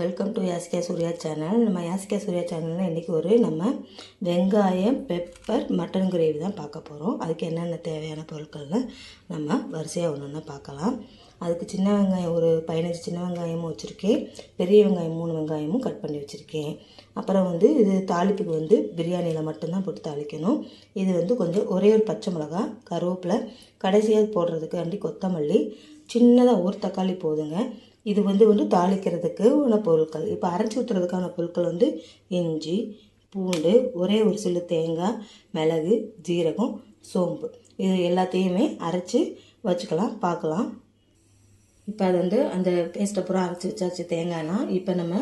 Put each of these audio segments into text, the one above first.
Welcome to Yasika Surya channel நம்ம யாசிகா சூர்யா சேனலில் இன்றைக்கி ஒரு நம்ம வெங்காயம் பெப்பர் மட்டன் கிரேவி தான் பார்க்க போகிறோம் அதுக்கு என்னென்ன தேவையான பொருட்கள்னு நம்ம வரிசையாக ஒன்று ஒன்று பார்க்கலாம். அதுக்கு சின்ன வெங்காயம் ஒரு பதினஞ்சு சின்ன வெங்காயமும் வச்சுருக்கேன். பெரிய வெங்காயம் மூணு வெங்காயமும் கட் பண்ணி வச்சுருக்கேன். அப்புறம் வந்து இது தாளிப்புக்கு வந்து பிரியாணியில் மட்டும்தான் போட்டு தாளிக்கணும். இது வந்து கொஞ்சம் ஒரே ஒரு பச்சை மிளகா கருவேப்பிலை கடைசியாக போடுறதுக்காண்டி கொத்தமல்லி. சின்னதாக ஒரு தக்காளி போதுங்க. இது வந்து வந்து தாளிக்கிறதுக்கு உள்ள பொருட்கள். இப்போ அரைச்சி ஊற்றுறதுக்கான பொருட்கள் வந்து இஞ்சி பூண்டு ஒரே ஒரு சில்லு தேங்காய் மிளகு ஜீரகம் சோம்பு. இது எல்லாத்தையுமே அரைச்சி வச்சுக்கலாம் பார்க்கலாம். இப்போ அது வந்து அந்த பேஸ்ட்டை பூரா அரைச்சி வச்சாச்சு தேங்காய்னா இப்போ நம்ம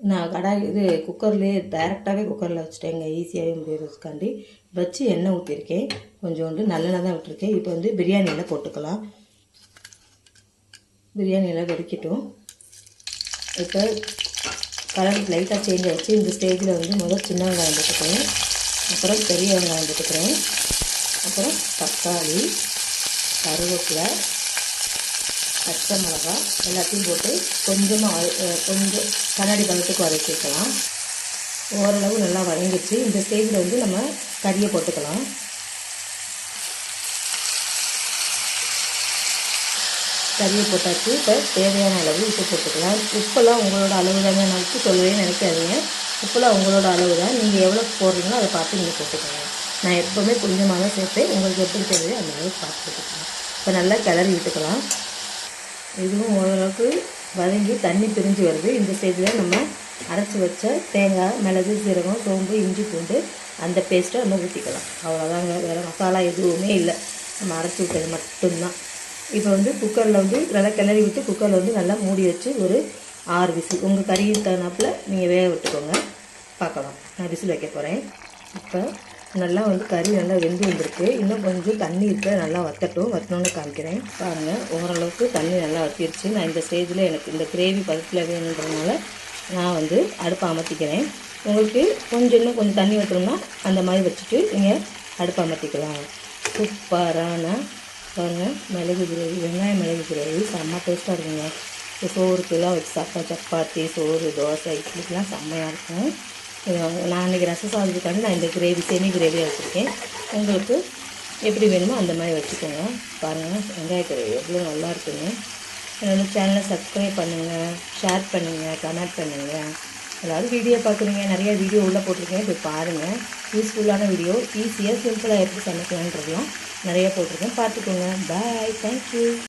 நான் கடாய் இது குக்கர்லேயே டைரெக்டாகவே குக்கரில் வச்சுட்டேங்க. ஈஸியாகவே முடியறதுக்காண்டி. வச்சு எண்ணெய் ஊற்றிருக்கேன் கொஞ்சோண்டு நல்லெண்ணெய் தான் விட்டுருக்கேன். இப்போ வந்து பிரியாணியில் போட்டுக்கலாம். பிரியாணியெல்லாம் வெடிக்கட்டும். இப்போ கலர் லைட்டாக சேஞ்ச் ஆகிடுச்சு இந்த ஸ்டேஜில் வந்து முதல் சின்ன வெங்காயம் போட்டுக்கிறேன் அப்புறம் பெரிய வெங்காயம் போட்டுக்கிறேன் அப்புறம் தக்காளி கருவேப்பிலை பச்சை மிளகா எல்லாத்தையும் போட்டு கொஞ்சமாக கொஞ்சம் கண்ணாடி பழத்துக்கு வதக்கிக்கலாம் ஓரளவு நல்லா வதங்கிடுச்சு. இந்த ஸ்டேஜில் வந்து நம்ம கறியை போட்டுக்கலாம். கறியை போட்டாச்சு. இப்போ தேவையான அளவு உப்பு போட்டுக்கலாம். உப்பெல்லாம் உங்களோட அளவு தாங்க. நான் உப்பு சொல்லவே நினைக்காதீங்க. உப்பெல்லாம் உங்களோட அளவு தான். நீங்கள் எவ்வளோ போடுறீங்களோ அதை பார்த்து நீங்கள் போட்டுக்கோங்க. நான் எப்போவுமே கொஞ்சமாக தான் சேர்ப்பேன். உங்களுக்கு எப்படி தேவையோ அந்த அளவுக்கு பார்த்து போட்டுக்கலாம் இப்போ நல்லா கிளறி விட்டுக்கலாம். இதுவும் ஓரளவுக்கு வதங்கி தண்ணி பிரிஞ்சு வருது. இந்த சைடில் நம்ம அரைச்சி வச்ச தேங்காய் மிளகு சீரகம் சோம்பு இஞ்சி பூண்டு அந்த பேஸ்ட்டை நம்ம ஊற்றிக்கலாம் அவ்வளோதாங்க வேறு மசாலா எதுவுமே இல்லை. நம்ம அரைச்சி விட்டது மட்டும்தான். இப்போ வந்து குக்கரில் வந்து நல்லா கிளறி விட்டு குக்கரில் வந்து நல்லா மூடி வச்சு ஒரு ஆறு விசில். உங்கள் கறி தகுந்தாப்பில் நீங்கள் வேக விட்டுக்கோங்க. பார்க்கலாம். நான் விசில் வைக்க போகிறேன் இப்போ நல்லா வந்து கறி நல்லா வெந்து வந்திருக்கு. இன்னும் கொஞ்சம் தண்ணி இருக்க நல்லா வத்தட்டும். வத்தணும்னு காமிக்கிறேன். பாருங்கள் ஓரளவுக்கு தண்ணி நல்லா வத்திருச்சு. நான் இந்த ஸ்டேஜில் எனக்கு இந்த கிரேவி பதத்தில் வேணுன்றதுனால நான் வந்து அடுப்பை அமர்த்திக்கிறேன். உங்களுக்கு கொஞ்சம் இன்னும் கொஞ்சம் தண்ணி வற்றணும்னா அந்த மாதிரி வச்சுட்டு நீங்கள் அடுப்பை அமர்த்திக்கலாம். சூப்பரான பாருங்கள் மிளகு கிரேவி வெங்காய மிளகு கிரேவி செம்ம டேஸ்ட்டாக இருக்குங்க. இப்போ சோறுக்கெல்லாம் வச்சு சாப்பிட்டா சப்பாத்தி சோறு தோசை இட்லிக்கெலாம் செம்மையாக இருக்கும். நான் அன்றைக்கி ரசம் சாதத்துக்காண்டி நான் இந்த கிரேவி செமி கிரேவியாக வச்சுருக்கேன். உங்களுக்கு எப்படி வேணுமோ அந்த மாதிரி வச்சுக்கோங்க. பாருங்கள் வெங்காய கிரேவி எவ்வளோ நல்லா இருக்குங்க என்னோடய சேனலை சப்ஸ்கிரைப் பண்ணுங்கள் ஷேர் பண்ணுங்கள் கமெண்ட் பண்ணுங்கள் அதாவது வீடியோ பார்க்குறீங்க நிறைய வீடியோ உள்ளே போட்டிருக்கேன் போய் பாருங்கள் யூஸ்ஃபுல்லான வீடியோ ஈஸியாக சிம்பிளாக எப்படி சமைக்கலான்றதுலாம் நிறைய போட்டிருக்கேன். பார்த்துக்கோங்க. Bye thank you